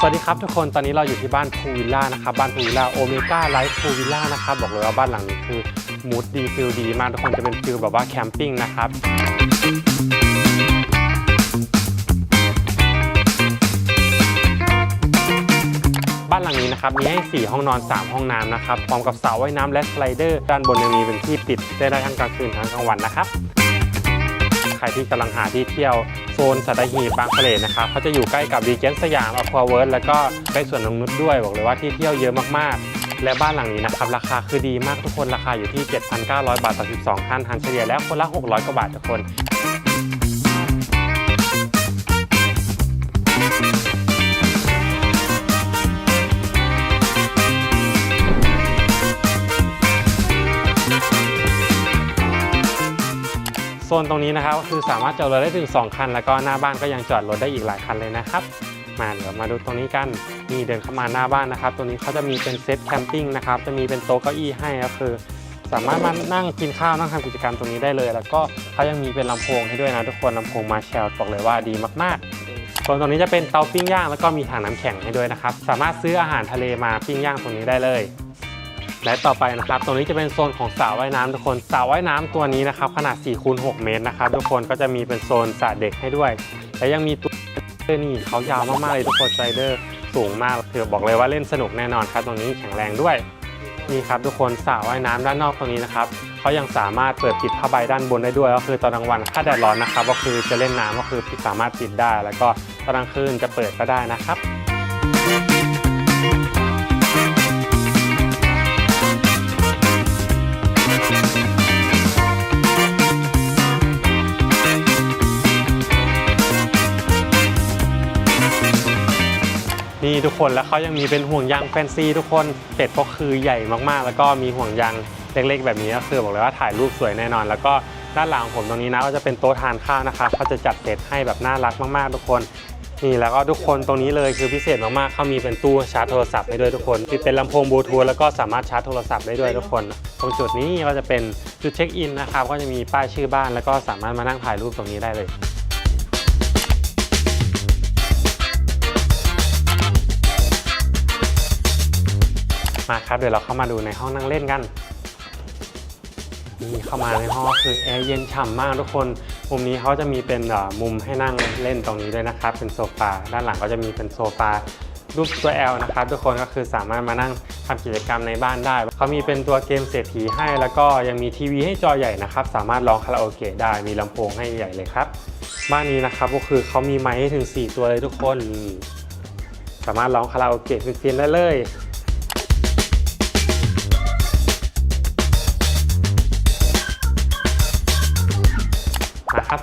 สวัสดีครับทุกคนตอนนี้เราอยู่ที่บ้านพูวิลล่านะครับบ้านพูวิลล่าโอเมก้าไลฟ์พูวิลล่านะครับบอกเลยว่าบ้านหลังนี้คือมูดดีฟิลดีมากทุกคนจะเป็นฟิลแบบว่าแคมปิ้งนะครับบ้านหลังนี้นะครับมีให้ 4 ห้องนอน 3 ห้องน้ำนะครับพร้อมกับสระว่ายน้ำและสไลเดอร์ด้านบนยังมีเป็นที่ปิดได้ได้ทั้งกลางคืนทั้งกลางวันนะครับ ใครที่กำลังหาที่เที่ยวโซนสัตหีบบางทะเลนะครับเขาจะอยู่ใกล้กับดีเจนสยามอควาเวิร์ดแล้วก็ใกล้สวนนงนุชด้วยบอกเลยว่าที่เที่ยวเยอะมากๆ และบ้านหลังนี้นะครับราคาคือดีมากทุกคนราคาอยู่ที่ 7,900 บาทต่อ 12ท่านทันเฉลี่ยแล้วคนละ 600กว่าบาทต่อคน โซนตรงนี้นะครับก็คือสามารถจอดรถได้ถึง 2 คัน แล้วก็หน้าบ้านก็ยังจอดรถได้อีกหลายคันเลยนะครับ มาเดี๋ยวมาดูตรงนี้กันนี่เดินเข้ามาหน้าบ้านนะครับตรงนี้เขาจะมีเป็นเซตแคมปิ้งนะครับ จะมีเป็นโต๊ะเก้าอี้ให้ก็คือ สามารถมานั่งกินข้าวนั่งทำกิจกรรมตรงนี้ได้เลย แล้วก็เขายังมีเป็นลำโพงให้ด้วยนะทุกคนลำโพงมาแชลบอกเลยว่าดีมากๆส่วนตรงนี้จะเป็นเตาปิ้งย่างแล้วก็มีถังน้ำแข็งให้ด้วยนะครับ สามารถซื้ออาหารทะเลมาปิ้งย่างตรงนี้ได้เลย และต่อไปนะครับตรงนี้จะเป็นโซนของสระว่ายน้ำทุกคนสระว่ายน้ำตัวนี้นะครับขนาด4คูณ6เมตรนะครับทุกคนก็จะมีเป็นโซนสระเด็กให้ด้วย และยังมีตัวนี่เขายาวมากๆเลยทุกคนสไลเดอร์สูงมากคือบอกเลยว่าเล่นสนุกแน่นอนครับตรงนี้แข็งแรงด้วยนี่ครับทุกคนสระว่ายน้ำด้านนอกตรงนี้นะครับเขายังสามารถเปิดปิดผ้าใบด้านบนได้ด้วย ก็คือตอนกลางวันถ้าแดดร้อนนะครับก็คือจะเล่นน้ำก็คือสามารถปิดได้ แล้วก็ตอนกลางคืนจะเปิดก็ได้นะครับ นี่ทุกคนแล้วเขายังมีเป็นห่วงยางแฟนซีทุกคนเป็ดก็คือใหญ่มากๆ แล้วก็มีห่วงยางเล็กๆ แบบนี้ก็คือบอกเลยว่าถ่ายรูปสวยแน่นอน แล้วก็ด้านหลังผมตรงนี้นะก็จะเป็นโต๊ะทานข้าวนะครับเขาจะจัดเซตให้แบบน่ารักมากๆ ทุกคนนี่แล้วก็ทุกคนตรงนี้เลยคือพิเศษมากๆเขามีเป็นตู้ชาร์จโทรศัพท์ให้ด้วยทุกคนที่เป็นลำโพงบลูทูธแล้วก็สามารถชาร์จโทรศัพท์ได้ด้วยทุกคน ตรงจุดนี้ก็จะเป็นจุดเช็คอินนะครับก็จะมีป้ายชื่อบ้านแล้วก็สามารถมานั่งถ่ายรูปตรงนี้ได้เลย มาครับเดี๋ยวเราเข้ามาดูในห้องนั่งเล่นกันนี่เข้ามาในห้องก็คือแอร์เย็นฉ่ำมากทุกคนมุมนี้เขาจะมีเป็นมุมให้นั่งเล่นตรงนี้ด้วยนะครับ เป็นโซฟาด้านหลังก็จะมีเป็นโซฟารูปตัว L นะครับ ทุกคนก็คือสามารถมานั่งทำกิจกรรมในบ้านได้ เขามีเป็นตัวเกมเศรษฐีให้ แล้วก็ยังมีทีวีให้จอใหญ่นะครับ สามารถร้องคาราโอเกะได้มีลำโพงให้ใหญ่เลยครับ บ้านนี้นะครับก็คือเขามีไมค์ให้ถึง 4 ตัวเลยทุกคน สามารถร้องคาราโอเกะฟินๆได้เลย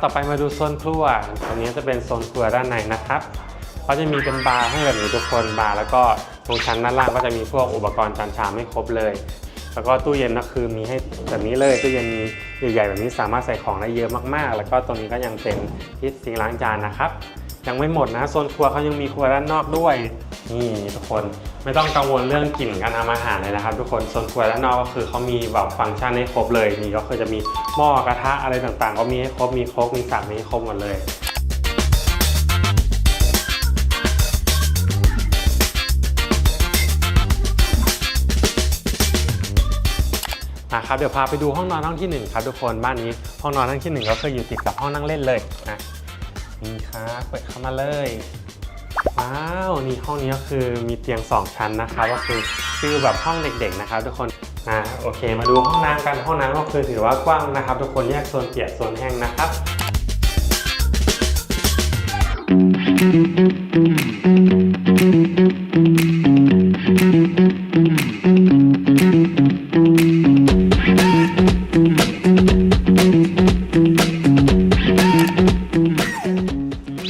ต่อไปมาดูโซนครัวตรงนี้จะเป็นโซนครัวด้านในนะครับเขาจะมีเป็นบาร์ให้แบบนี้ทุกคนบาร์แล้วก็ตรงชั้นด้านล่างก็จะมีพวกอุปกรณ์จานชามให้ครบเลย แล้วก็ตู้เย็นก็คือมีให้แบบนี้เลยตู้เย็นมีใหญ่ๆแบบนี้สามารถใส่ของได้เยอะมากๆ แล้วก็ตรงนี้ก็ยังเป็นที่ซิงล้างจานนะครับยังไม่หมดนะโซนครัวเขายังมีครัวด้านนอกด้วยนี่ทุกคน ไม่ต้องกังวลเรื่องกลิ่นการทำอาหารเลยนะครับ ทุกคนโซนครัวด้านนอกก็คือเขามีแบบฟังก์ชันให้ครบเลยนี่ก็คือจะมีหม้อกระทะอะไรต่างๆ ก็มีให้ครบมีครกมีสักมีให้ครบหมดเลยนะครับเดี๋ยวพาไปดูห้องนอนห้องที่หนึ่งครับทุกคนบ้านนี้ห้องนอนห้องที่หนึ่งก็คืออยู่ติดกับห้องนั่งเล่นเลยนะนี่ครับเปิดเข้ามาเลย ว้าวนี่ห้องนี้ก็คือมีเตียง 2 ชั้นนะครับก็คือฟิลแบบห้องเด็กๆนะครับทุกคนอ่าโอเค มาดูห้องน้ำกันห้องน้ำก็คือถือว่ากว้างนะครับ ทุกคนแยกโซนเปียกโซนแห้งนะครับ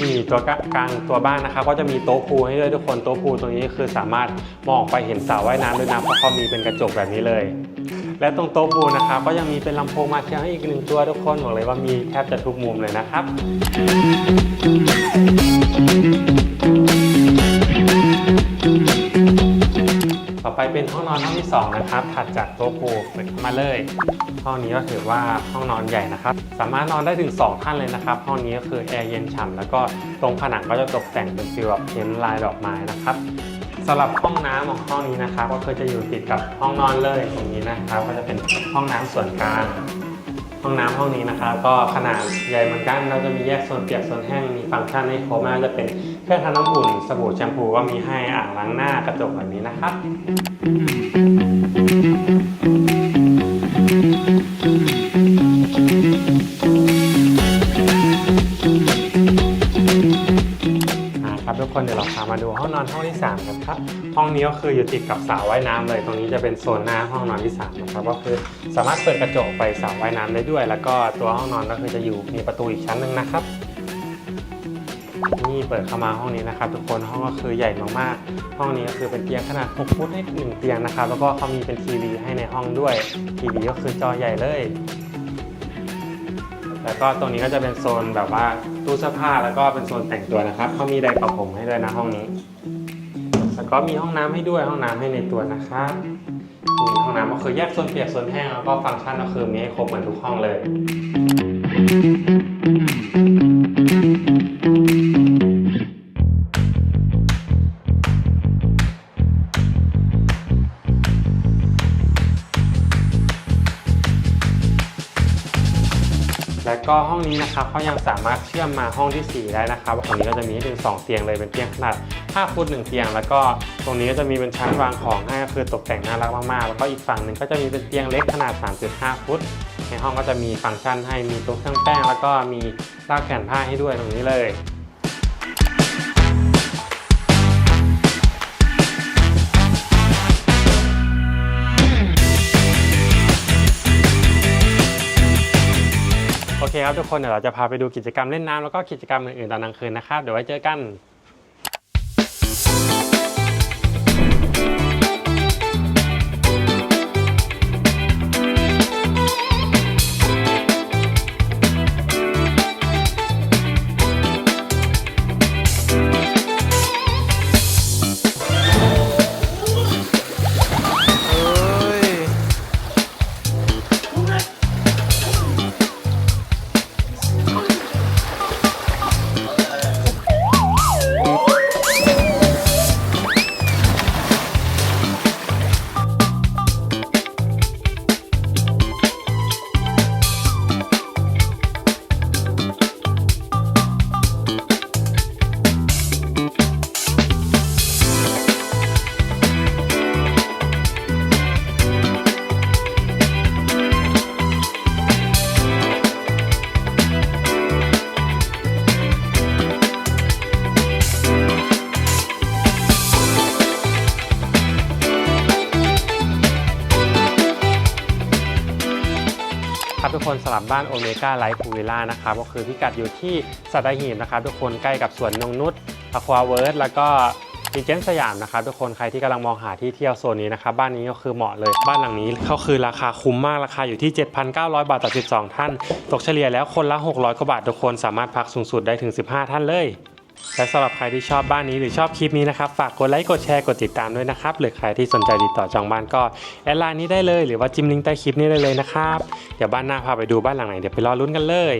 ที่ตัวกลางตัวบ้านนะครับ ก็จะมีโต๊ะพูให้ด้วยทุกคนโต๊ะพูตรงนี้คือสามารถมองไปเห็นสระว่ายน้ำด้วยนะเพราะเขามีเป็นกระจกแบบนี้เลย และตรงโต๊ะพูนะครับ ก็ยังมีเป็นลำโพงมาเชียร์ให้อีกหนึ่งตัวทุกคนบอกเลยว่ามีแทบจะทุกมุมเลยนะครับ ไปไปเป็นห้องนอนห้องที่สองนะครับถัดจากโต๊ะปูเปิดเข้ามาเลย ห้องนี้ก็ถือว่าห้องนอนใหญ่นะครับ สามารถนอนได้ถึง 2 ท่านเลยนะครับ ห้องนี้ก็คือแอร์เย็นฉ่ำแล้วก็ตรงผนังก็จะตกแต่งเป็นฟิลแบบเพ้นลายดอกไม้นะครับสำหรับห้องน้ำของห้องนี้นะครับ ก็คือจะอยู่ติดกับห้องนอนเลยตรงนี้นะครับ ก็จะเป็นห้องน้ำส่วนกลางห้องน้ำห้องนี้นะครับ ก็ขนาดใหญ่เหมือนกันเราจะมีแยกโซนเปียกโซนแห้งมีฟังก์ชันให้ครบไม่ว่าจะเป็น เครื่องทำน้ำอุ่นสบู่แชมพูก็มีให้อ่างล้างหน้ากระจกแบบนี้นะครับ อ่าครับทุกคนเดี๋ยวเราพามาดูห้องนอนห้องที่3กันครับ ห้องนี้ก็คืออยู่ติดกับสระว่ายน้ำเลย ตรงนี้จะเป็นโซนหน้าห้องนอนที่3นะครับก็คือสามารถเปิดกระจกไปสระว่ายน้ำได้ด้วย แล้วก็ตัวห้องนอนก็คือจะอยู่มีประตูอีกชั้นหนึ่งนะครับ นี่เปิดเข้ามาห้องนี้นะครับทุกคนห้องก็คือใหญ่มากๆ ห้องนี้ก็คือเป็นเตียงขนาด 6 ฟุตให้หนึ่งเตียงนะครับแล้วก็เขามีเป็นทีวีให้ในห้องด้วยทีวีก็คือจอใหญ่เลยแล้วก็ตรงนี้ก็จะเป็นโซนแบบว่าตู้เสื้อผ้าแล้วก็เป็นโซนแต่งตัวนะครับเขามีไดร์เป่าผมให้ด้วยนะห้องนี้ แล้วก็มีห้องน้ำให้ด้วยห้องน้ำให้ในตัวนะครับมีห้องน้ำก็คือแยกโซนเปียกโซนแห้งแล้วก็ฟังก์ชันก็คือมีให้ครบเหมือนทุกห้องเลย และก็ห้องนี้นะครับเขายังสามารถเชื่อมมาห้องที่ 4 ได้นะครับตรงนี้ก็จะมีถึง2เตียงเลยเป็นเตียงขนาด 5 ฟุต1เตียง แล้วก็ตรงนี้ก็จะมีเป็นชั้นวางของให้ก็คือตกแต่งน่ารักมากๆ แล้วก็อีกฝั่งหนึ่งก็จะมีเป็นเตียงเล็กขนาด 3.5 ฟุต ในห้องก็จะมีฟังก์ชันให้มีโต๊ะเครื่องแป้ง แล้วก็มีรากแผ่นผ้าให้ด้วยตรงนี้เลย เคครับทุกคนเดี๋ยวเราจะพาไปดูกิจกรรมเล่นน้ำแล้วก็กิจกรรมอื่นๆตอนกลางคืนนะครับเดี๋ยวไว้เจอกัน ครับทุกคนสลับบ้านโอเมก้าไลฟ์พูวิลล่านะครับก็คือพิกัดอยู่ที่สัตหีบนะครับทุกคนใกล้กับสวนนงนุษย์อควาเวิร์ดแล้วก็รีเจนสยามนะครับทุกคนใครที่กำลังมองหาที่เที่ยวโซนนี้นะครับบ้านนี้ก็คือเหมาะเลยบ้านหลังนี้เขาคือราคาคุ้มมากราคาอยู่ที่ 7,900 บาทต่อ 12 ท่าน ตกเฉลี่ยแล้วคนละ 600 กว่าบาททุกคนสามารถพักสูงสุดได้ถึง 15 ท่านเลย และสำหรับใครที่ชอบบ้านนี้หรือชอบคลิปนี้นะครับ ฝากกดไลค์กดแชร์กดติดตามด้วยนะครับ หรือใครที่สนใจติดต่อจองบ้านก็แอดไลน์นี้ได้เลย หรือว่าจิ้มลิงก์ใต้คลิปนี้ได้เลยนะครับ เดี๋ยวบ้านหน้าพาไปดูบ้านหลังไหนเดี๋ยวไปรอลุ้นกันเลย